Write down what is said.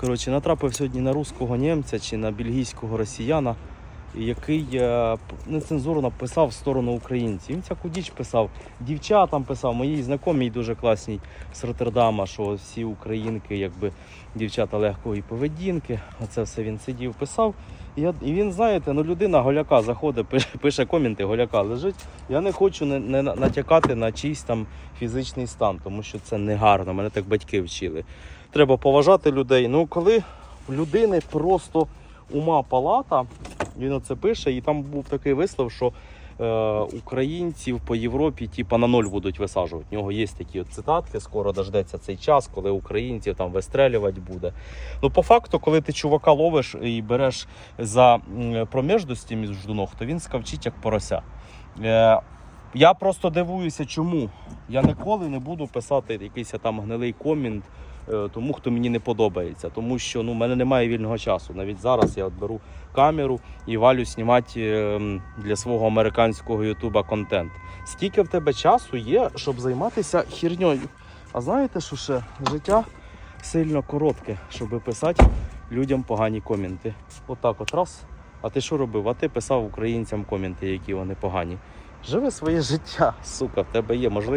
Коротше, натрапив сьогодні на русского німця чи на бельгійського росіяна, який е, нецензурно писав в сторону українців. Він всяку діч писав, дівчатам писав, моїй знайомій дуже класній з Роттердама, що всі українки, якби дівчата легкої поведінки. Оце все він сидів, писав. І, він, знаєте, ну людина голяка заходить, пише, пише коменти, голяка лежить. Я не хочу не, не натякати на чийсь там фізичний стан, тому що це не гарно. Мене так батьки вчили. Треба поважати людей. Ну, коли в людини просто ума палата, він оце пише, і там був такий вислов, що е, українців по Європі типа на ноль будуть висаджувати. В нього є такі от цитатки, скоро дождеться цей час, коли українців там вистрелювати буде. Ну, по факту, коли ти чувака ловиш і береш за проміжності між ног, то він скавчить як порося. Е, я просто дивуюся, чому. Я ніколи не буду писати якийсь там гнилий комент е, тому, хто мені не подобається. Тому що ну, в мене немає вільного часу. Навіть зараз я от беру камеру і валю знімати е, для свого американського ютуба контент. Скільки в тебе часу є, щоб займатися хірньою? А знаєте, що ще життя сильно коротке, щоб писати людям погані коменти. Отак от раз. А ти що робив? А ти писав українцям коменти, які вони погані. Живи своє життя, сука, в тебе є можливість.